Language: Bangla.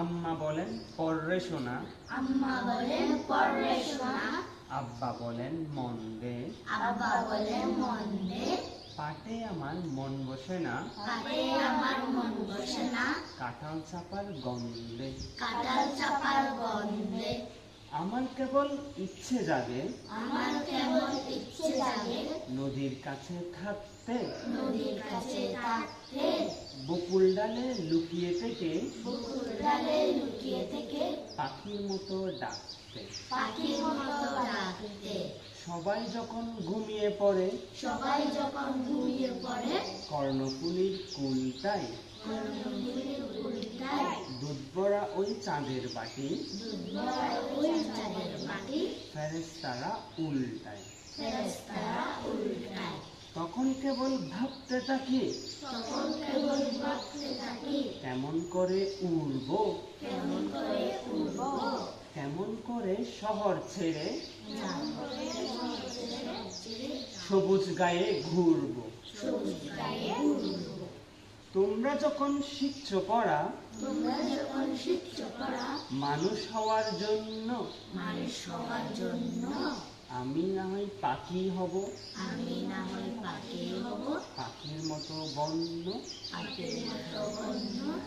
আম্মা বলেন পর্রে শোনা। আম্মা বলেন পড়ে শোনা। আব্বা বলেন মন দে আব্বা বলেন মন দে পাটে আমার মন বসে না। পাটে আমার মন বসে না। কাঁঠাল চাপার গন্ধে। কাটাল চাপার গন্ধে। আমার কেবল ইচ্ছে জাগে। আমার কেমন ইচ্ছে জাগে। নদীর কাছে থাকতে নদীর কাছে থাকতে বকুল ডালে লুকিয়ে থেকে বুকুর ডালে লুকিয়ে থেকে পাখির মতো ডাকতে। পাখির মতো ডাকতে। সবাই যখন ঘুমিয়ে পড়ে সবাই যখন ঘুমিয়ে পড়ে কর্ণফুলির কুলটাই। কর্ণফুলির দুধ ভরা ওই চাঁদের বাটি। ফেরেস্তারা উল্টায়। তখন কেবল ভাবতে থাকি, কেমন করে উড়ব? কেমন করে শহর ছেড়ে সবুজ গায়ে ঘুরব? তোমরা যখন শিখছ পড়া তোমরা যখন শিখছ পড়া মানুষ হওয়ার জন্য। মানুষ হওয়ার জন্য। আমি না হয় পাখি হব। আমি না হয় পাখি হব। পাখির মতো বন্য। পাখির মতো বন্য।